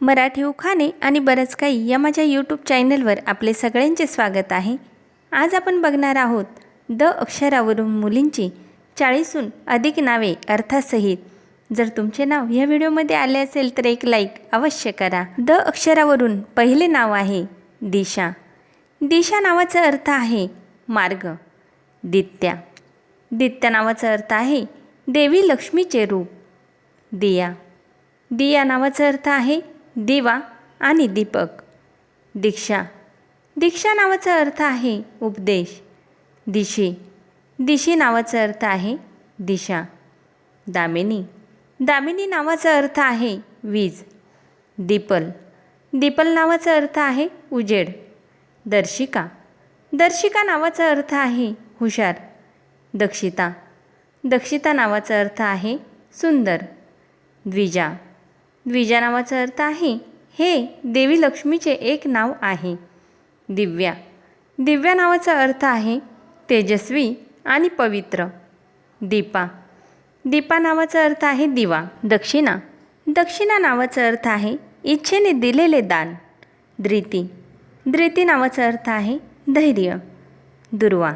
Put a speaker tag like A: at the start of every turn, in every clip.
A: मराठी उखाणे आणि बरंच काही या माझ्या यूट्यूब चॅनलवर आपले सगळ्यांचे स्वागत आहे. आज आपण बघणार आहोत द अक्षरावरून मुलींची चाळीसहून अधिक नावे अर्थासहित. जर तुमचे नाव या व्हिडिओमध्ये आले असेल तर एक लाईक अवश्य करा. द अक्षरावरून पहिले नाव आहे दिशा. दिशा नावाचा अर्थ आहे मार्ग. दित्या. दित्या नावाचा अर्थ आहे देवी लक्ष्मीचे रूप. दिया. दिया नावाचा अर्थ आहे दिवा आणि दीपक. दीक्षा. दीक्षा नावाचा अर्थ आहे उपदेश. दिशी. दिशी नावाचा अर्थ आहे दिशा. दामिनी. दामिनी नावाचा अर्थ आहे वीज. दीपल. दीपल नावाचा अर्थ आहे उजेड. दर्शिका. दर्शिका नावाचा अर्थ आहे हुशार. दक्षिता. दक्षिता नावाचा अर्थ आहे सुंदर. द्विजा. द्विजा नावाचा अर्थ आहे. हे देवी लक्ष्मीचे एक नाव आहे. दिव्या. दिव्या नावाचा अर्थ आहे तेजस्वी आणि पवित्र. दीपा. दीपा नावाचा अर्थ आहे दिवा. दक्षिणा. दक्षिणा नावाचा अर्थ आहे इच्छेने दिलेले दान. धृती धृती नावाचा अर्थ आहे धैर्य. दुर्वा.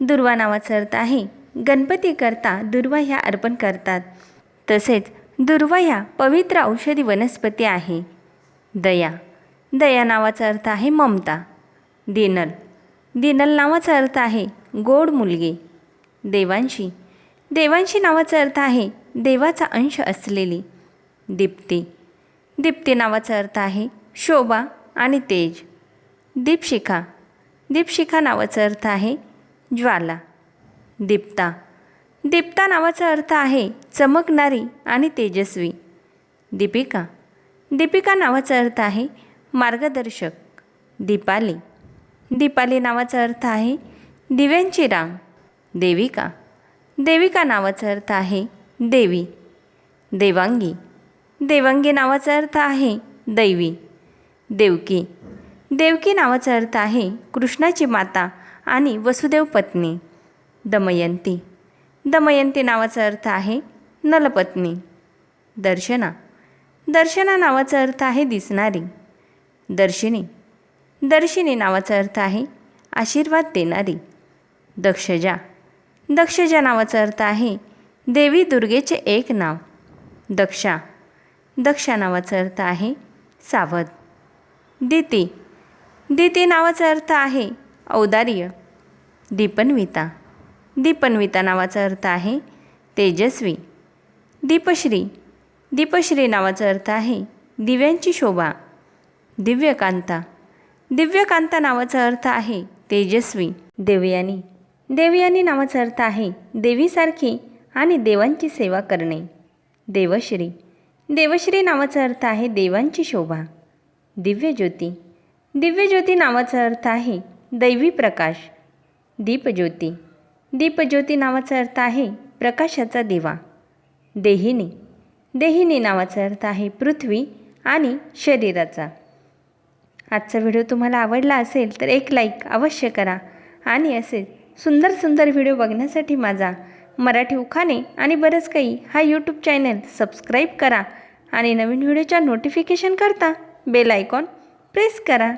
A: दुर्वा नावाचा अर्थ आहे गणपतीकरता दुर्वा ह्या अर्पण करतात. तसेच दुर्वा पवित्र औषधी वनस्पती आहे. दया. दया नावाचा अर्थ आहे ममता. दिनल. दिनल नावाचा अर्थ आहे गोड मुलगी. देवांशी. देवांशी नावाचा अर्थ आहे देवाचा अंश असलेली. दीप्ती. दीप्ती नावाचा अर्थ आहे शोभा आणि तेज. दीपशिखा. दीपशिखा नावाचा अर्थ आहे ज्वाला. दीप्ता. दीप्ता नावाचा अर्थ आहे चमकणारी आणि तेजस्वी. दीपिका. दीपिका नावाचा अर्थ आहे मार्गदर्शक. दीपाली. दीपाली नावाचा अर्थ आहे दिव्यांची रांग. देविका. देविका नावाचा अर्थ आहे देवी. देवांगी. देवांगी नावाचा अर्थ आहे दैवी. देवकी. देवकी नावाचा अर्थ आहे कृष्णाची माता आणि वसुदेव पत्नी. दमयंती. दमयंती नावाचा अर्थ आहे नलपत्नी. दर्शना. दर्शना नावाचा अर्थ आहे दिसणारी. दर्शिनी. दर्शिनी नावाचा अर्थ आहे आशीर्वाद देणारी. दक्षजा. दक्षजा नावाचा अर्थ आहे देवी दुर्गेचे एक नाव. दक्षा. दक्षा नावाचा अर्थ आहे सावध. दिती. दिती नावाचा अर्थ आहे औदार्य. दीपन्विता. दीपन्विता नावाचा अर्थ आहे तेजस्वी. दीपश्री. दीपश्री नावाचा अर्थ आहे दिव्यांची शोभा. दिव्यकांता. दिव्यकांता नावाचा अर्थ आहे तेजस्वी. देवयानी. देवयानी नावाचा अर्थ आहे देवीसारखी आणि देवांची सेवा करणे. देवश्री. देवश्री नावाचा अर्थ आहे देवांची शोभा. दिव्यज्योती. दिव्यज्योती नावाचा अर्थ आहे दैवी प्रकाश. दीपज्योती. दीपज्योती नावाचा अर्थ आहे प्रकाशाचा दिवा. देहिनी. देहिनी नावाचा अर्थ आहे पृथ्वी आणि शरीराचा. आजचा व्हिडिओ तुम्हाला आवडला असेल तर एक लाईक अवश्य करा आणि असे सुंदर सुंदर व्हिडिओ बघण्यासाठी माझा मराठी उखाणे आणि बरंच काही हा यूट्यूब चॅनल सबस्क्राईब करा आणि नवीन व्हिडिओच्या नोटिफिकेशन करता बेल आयकॉन प्रेस करा.